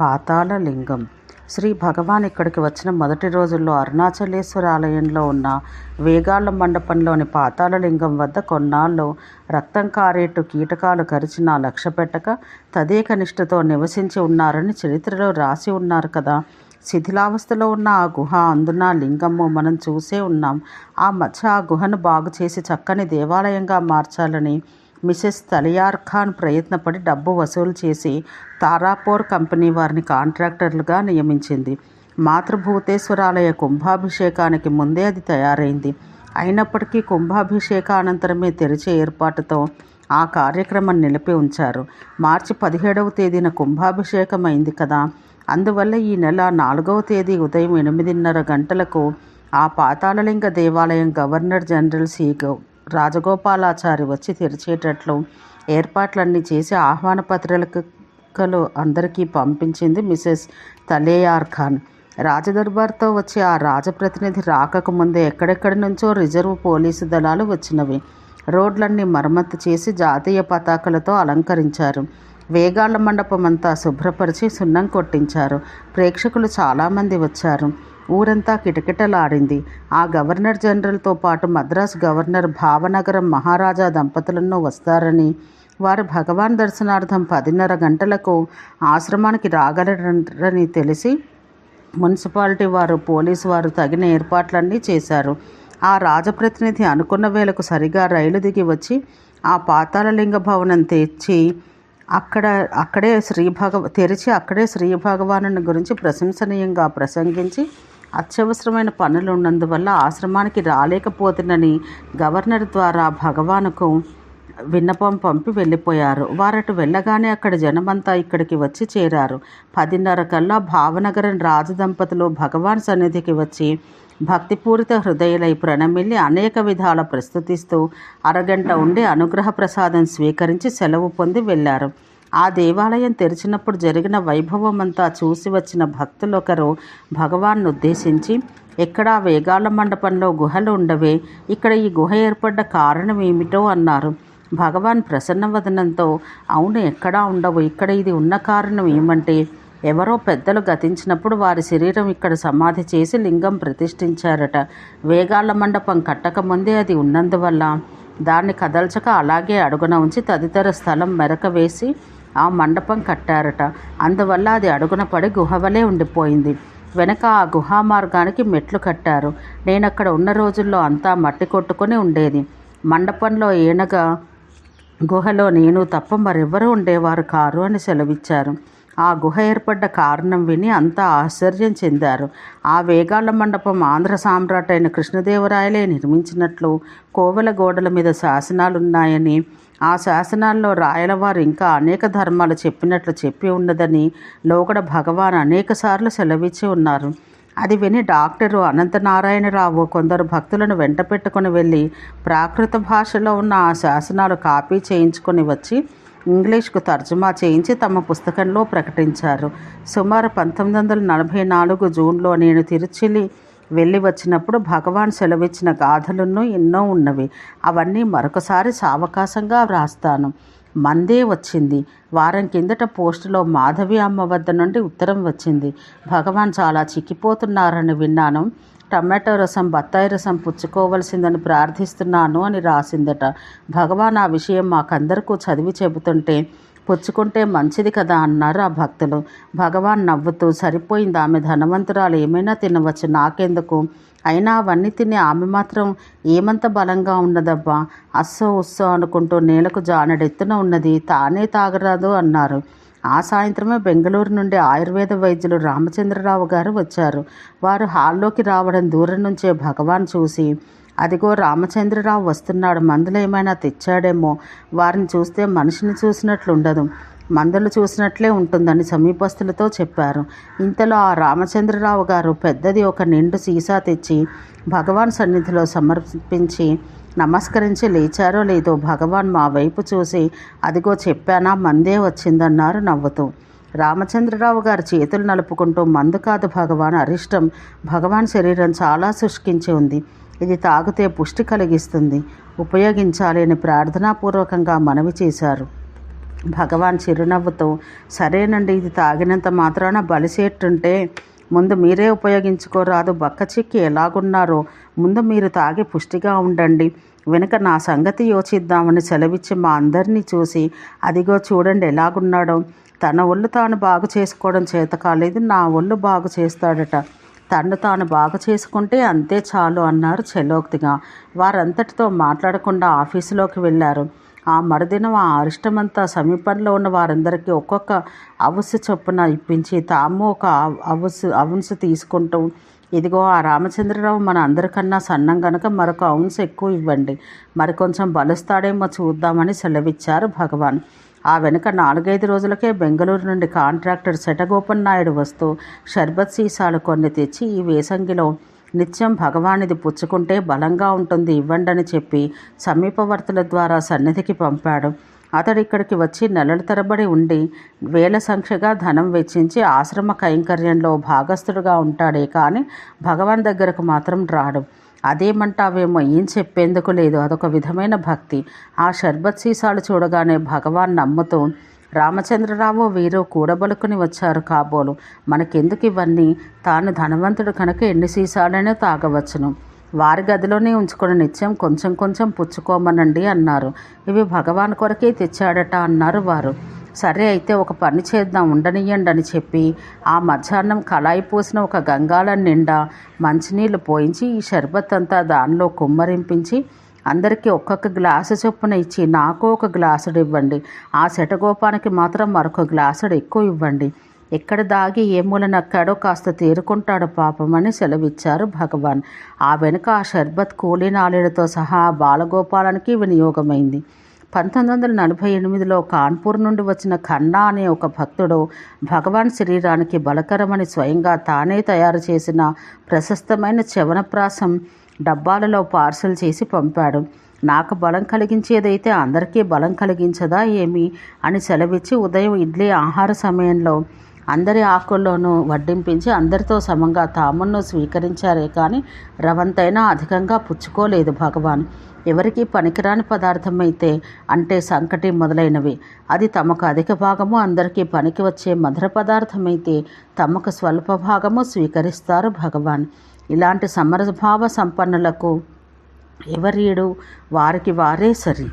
పాతాళ లింగం శ్రీ భగవాన్ ఇక్కడికి వచ్చిన మొదటి రోజుల్లో అరుణాచలేశ్వర ఆలయంలో ఉన్న వేగాళ్ళ మండపంలోని పాతాళలింగం వద్ద కొన్నాళ్ళు రక్తం కారేట్టు కీటకాలు కరిచినా లక్ష్య పెట్టక తదేక నిష్ఠతో నివసించి ఉన్నారని చరిత్రలో రాసి ఉన్నారు కదా. శిథిలావస్థలో ఉన్న ఆ గుహ అందున లింగము మనం చూసే ఉన్నాం. ఆ మధ్య ఆ గుహను బాగు చేసి చక్కని దేవాలయంగా మార్చాలని మిసెస్ తలియార్ ఖాన్ ప్రయత్నపడి డబ్బు వసూలు చేసి తారాపోర్ కంపెనీ వారిని కాంట్రాక్టర్లుగా నియమించింది. మాతృభూతేశ్వరాలయ కుంభాభిషేకానికి ముందే అది తయారైంది. అయినప్పటికీ కుంభాభిషేకానంతరమే తెరిచే ఏర్పాటుతో ఆ కార్యక్రమం నిలిపి ఉంచారు. మార్చి పదిహేడవ తేదీన కుంభాభిషేకం అయింది కదా. అందువల్ల ఈ నెల నాలుగవ తేదీ ఉదయం ఎనిమిదిన్నర గంటలకు ఆ పాతాళలింగ దేవాలయం గవర్నర్ జనరల్ సి. రాజగోపాలాచారి వచ్చి తెరిచేటట్లు ఏర్పాట్లన్నీ చేసి ఆహ్వాన పత్రికలు అందరికీ పంపించింది మిసెస్ తలేయార్ ఖాన్. రాజదర్బార్తో వచ్చి ఆ రాజప్రతినిధి రాకముందే ఎక్కడెక్కడి నుంచో రిజర్వ్ పోలీసు దళాలు వచ్చినవి. రోడ్లన్నీ మరమ్మతు చేసి జాతీయ పతాకలతో అలంకరించారు. వేగాళ్ళ మండపం అంతా శుభ్రపరిచి సున్నం కొట్టించారు. ప్రేక్షకులు చాలామంది వచ్చారు. ఊరంతా కిటకిటలాడింది. ఆ గవర్నర్ జనరల్తో పాటు మద్రాస్ గవర్నర్ భావనగరం మహారాజా దంపతులను వస్తారని వారు భగవాన్ దర్శనార్థం పదిన్నర గంటలకు ఆశ్రమానికి రాగలరని తెలిసి మున్సిపాలిటీ వారు పోలీసు వారు తగిన ఏర్పాట్లన్నీ చేశారు. ఆ రాజప్రతినిధి అనుకున్న వేళకు సరిగా రైలు దిగి వచ్చి ఆ పాతాళలింగ భవనం తెచ్చి అక్కడ అక్కడే శ్రీ భగవ తెరిచి అక్కడే శ్రీ భగవాను గురించి ప్రశంసనీయంగా ప్రసంగించి అత్యవసరమైన పనులు ఉన్నందువల్ల ఆశ్రమానికి రాలేకపోతున్నని గవర్నర్ ద్వారా భగవానుకు విన్నపం పంపి వెళ్ళిపోయారు. వారటు వెళ్ళగానే అక్కడ జనమంతా ఇక్కడికి వచ్చి చేరారు. పదిన్నర కల్లా భావనగరం రాజదంపతులు భగవాన్ సన్నిధికి వచ్చి భక్తిపూరిత హృదయులై ప్రణమిల్లి అనేక విధాల ప్రస్తుతిస్తూ అరగంట ఉండి అనుగ్రహ ప్రసాదం స్వీకరించి సెలవు పొంది వెళ్ళారు. ఆ దేవాలయం తెరిచినప్పుడు జరిగిన వైభవం అంతా చూసి వచ్చిన భక్తులొకరు భగవాన్ను ఉద్దేశించి ఎక్కడా వేగాల మండపంలో గుహలు ఉండవే ఇక్కడ ఈ గుహ ఏర్పడ్డ కారణం ఏమిటో అన్నారు. భగవాన్ ప్రసన్నవదనంతో అవును ఎక్కడా ఉండవు. ఇక్కడ ఇది ఉన్న కారణం ఏమంటే ఎవరో పెద్దలు గతించినప్పుడు వారి శరీరం ఇక్కడ సమాధి చేసి లింగం ప్రతిష్ఠించారట. వేగాల మండపం కట్టకముందే అది ఉన్నందువల్ల దాన్ని కదల్చక అలాగే అడుగున ఉంచి తదితర స్థలం మెరక వేసి ఆ మండపం కట్టారట. అందువల్ల అది అడుగున పడి గుహవలే ఉండిపోయింది. వెనక ఆ గుహా మార్గానికి మెట్లు కట్టారు. నేను అక్కడ ఉన్న రోజుల్లో అంతా మట్టి కొట్టుకొని ఉండేది. మండపంలో ఏనగా గుహలో నేను తప్ప మరెవ్వరూ ఉండేవారు కారు అని సెలవిచ్చారు. ఆ గుహ ఏర్పడ్డ కారణం విని అంతా ఆశ్చర్యం చెందారు. ఆ వేగాల మండపం ఆంధ్ర సామ్రాట్ అయిన కృష్ణదేవరాయలే నిర్మించినట్లు కోవెల గోడల మీద శాసనాలున్నాయని ఆ శాసనాల్లో రాయలవారు ఇంకా అనేక ధర్మాలు చెప్పినట్లు చెప్పి ఉన్నదని లోకడ భగవాన్ అనేకసార్లు సెలవిచ్చి ఉన్నారు. అది విని డాక్టరు అనంతనారాయణరావు కొందరు భక్తులను వెంట పెట్టుకుని వెళ్ళి ప్రాకృత భాషలో ఉన్న ఆ శాసనాలు కాపీ చేయించుకొని వచ్చి ఇంగ్లీష్కు తర్జుమా చేయించి తమ పుస్తకంలో ప్రకటించారు. సుమారు పంతొమ్మిది వందల నలభై నాలుగు జూన్లో నేను తిరుచిలి వెళ్ళి వచ్చినప్పుడు భగవాన్ సెలవిచ్చిన గాథలను ఎన్నో ఉన్నవి. అవన్నీ మరొకసారి సావకాశంగా వ్రాస్తాను. మందే వచ్చింది. వారం కిందట పోస్టులో మాధవి అమ్మ వద్ద నుండి ఉత్తరం వచ్చింది. భగవాన్ చాలా చిక్కిపోతున్నారని విన్నాను. టమాటో రసం బత్తాయి రసం పుచ్చుకోవలసిందని ప్రార్థిస్తున్నాను అని రాసిందట. భగవాన్ ఆ విషయం మాకందరికీ చదివి చెబుతుంటే పుచ్చుకుంటే మంచిది కదా అన్నారు ఆ భక్తులు. భగవాన్ నవ్వుతూ సరిపోయింది ఆమె ధనవంతురాలు ఏమైనా తినవచ్చు నాకెందుకు? అయినా అవన్నీ తిని ఆమె మాత్రం ఏమంత బలంగా ఉన్నదబ్బా? అస్సో ఉస్సో అనుకుంటూ నేలకు జానడెత్తున ఉన్నది తానే తాగరాదు అన్నారు. ఆ సాయంత్రమే బెంగళూరు నుండి ఆయుర్వేద వైద్యులు రామచంద్రరావు గారు వచ్చారు. వారు హాల్లోకి రావడం దూరం నుంచే భగవాన్ చూసి అదిగో రామచంద్రరావు వస్తున్నాడు మందులు ఏమైనా తెచ్చాడేమో. వారిని చూస్తే మనిషిని చూసినట్లుండదు. మందులు చూసినట్లే ఉంటుందని సమీపస్తులతో చెప్పారు. ఇంతలో ఆ రామచంద్రరావు గారు పెద్దది ఒక నిండు సీసా తెచ్చి భగవాన్ సన్నిధిలో సమర్పించి నమస్కరించి లేచారో లేదో భగవాన్ మా వైపు చూసి అదిగో చెప్పానా మందే వచ్చిందన్నారు నవ్వుతూ. రామచంద్రరావు గారి చేతులు నలుపుకుంటూ మందు కాదు భగవాన్ అరిష్టం. భగవాన్ శరీరం చాలా శుష్కించి ఉంది. ఇది తాగితే పుష్టి కలిగిస్తుంది. ఉపయోగించాలి అని ప్రార్థనాపూర్వకంగా మనవి చేశారు భగవాన్ చిరునవ్వుతో సరేనండి ఇది తాగినంత మాత్రాన బలిసేట్టుంటే ముందు మీరే ఉపయోగించుకోరాదు. బక్క చిక్కి ఎలాగున్నారో ముందు మీరు తాగి పుష్టిగా ఉండండి. వెనుక నా సంగతి యోచిద్దామని సెలవిచ్చి మా అందరినీ చూసి అదిగో చూడండి ఎలాగున్నాడో. తన ఒళ్ళు తాను బాగు చేసుకోవడం చేత కాలేదు నా ఒళ్ళు బాగు చేస్తాడట. తను తాను బాగు చేసుకుంటే అంతే చాలు అన్నారు చెలోక్తిగా. వారంతటితో మాట్లాడకుండా ఆఫీసులోకి వెళ్ళారు. ఆ మరుదినం ఆ అరిష్టమంతా సమీపంలో ఉన్న వారందరికీ ఒక్కొక్క అవుసు చొప్పున ఇప్పించి తాము ఒక అవుసు అవున్సు తీసుకుంటూ ఇదిగో ఆ రామచంద్రరావు మన అందరికన్నా సన్నం గనక మరొక అవున్స్ ఎక్కువ ఇవ్వండి. మరి కొంచెం బలుస్తాడేమో చూద్దామని సెలవిచ్చారు భగవాన్. ఆ వెనుక నాలుగైదు రోజులకే బెంగళూరు నుండి కాంట్రాక్టర్ శటగోపన్ నాయుడు వస్తూ షర్బత్ సీసాలు కొన్ని తెచ్చి ఈ వేసంగిలో నిత్యం భగవానిది పుచ్చుకుంటే బలంగా ఉంటుంది ఇవ్వండని చెప్పి సమీపవర్తుల ద్వారా సన్నిధికి పంపాడు. అతడు ఇక్కడికి వచ్చి నెలల తరబడి ఉండి వేల సంఖ్యగా ధనం వెచ్చించి ఆశ్రమ కైంకర్యంలో భాగస్థుడుగా ఉంటాడే కానీ భగవాన్ దగ్గరకు మాత్రం రాడు. అదేమంటావేమో ఏం చెప్పేందుకు లేదు. అదొక విధమైన భక్తి. ఆ షర్బత్ సీసాలు చూడగానే భగవాన్ నమ్ముతూ రామచంద్రరావు వీరు కూడబలుకుని వచ్చారు కాబోలు. మనకెందుకు ఇవన్నీ? తాను ధనవంతుడు కనుక ఎన్ని సీసాలైనా తాగవచ్చును. వారి గదిలోనే ఉంచుకుని నిత్యం కొంచెం కొంచెం పుచ్చుకోమనండి అన్నారు. ఇవి భగవాన్ కొరకే తెచ్చాడట అన్నారు వారు. సరే అయితే ఒక పని చేద్దాం ఉండనియండి అని చెప్పి ఆ మధ్యాహ్నం కళాయి పోసిన ఒక గంగాల నిండా మంచినీళ్ళు పోయించి ఈ షర్బత్ అంతా దానిలో కుమ్మరింపించి అందరికీ ఒక్కొక్క గ్లాసు చొప్పున ఇచ్చి నాకు ఒక గ్లాసుడు ఇవ్వండి. ఆ శటగోపానికి మాత్రం మరొక గ్లాసుడు ఎక్కువ ఇవ్వండి. ఎక్కడ దాగి ఏ మూల కాస్త తేరుకుంటాడు పాపమని సెలవిచ్చారు భగవాన్. ఆ వెనుక ఆ షర్బత్ కూలీనాళీలతో సహా బాలగోపాలానికి వినియోగమైంది. పంతొమ్మిది వందల నలభై ఎనిమిదిలో కాన్పూర్ నుండి వచ్చిన ఖన్నా అనే ఒక భక్తుడు భగవాన్ శరీరానికి బలకరమని స్వయంగా తానే తయారు చేసిన ప్రశస్తమైన చవనప్రాసం డబ్బాలలో పార్సల్ చేసి పంపాడు. నాకు బలం కలిగించేదైతే అందరికీ బలం కలిగించదా ఏమి? అని సెలవిచ్చి ఉదయం ఇడ్లీ ఆహార సమయంలో అందరి ఆకుల్లోనూ వడ్డింపించి అందరితో సమంగా తామును స్వీకరించారే కానీ రవంతైనా అధికంగా పుచ్చుకోలేదు భగవాన్. ఎవరికి పనికిరాని పదార్థమైతే అంటే సంకటి మొదలైనవి. అది తమకు అధిక భాగము అందరికీ పనికి వచ్చే మధుర పదార్థమైతే తమకు స్వల్ప భాగము స్వీకరిస్తారు భగవాన్. ఇలాంటి సమరభావ సంపన్నులకు ఎవరీడు వారికి వారే సరి.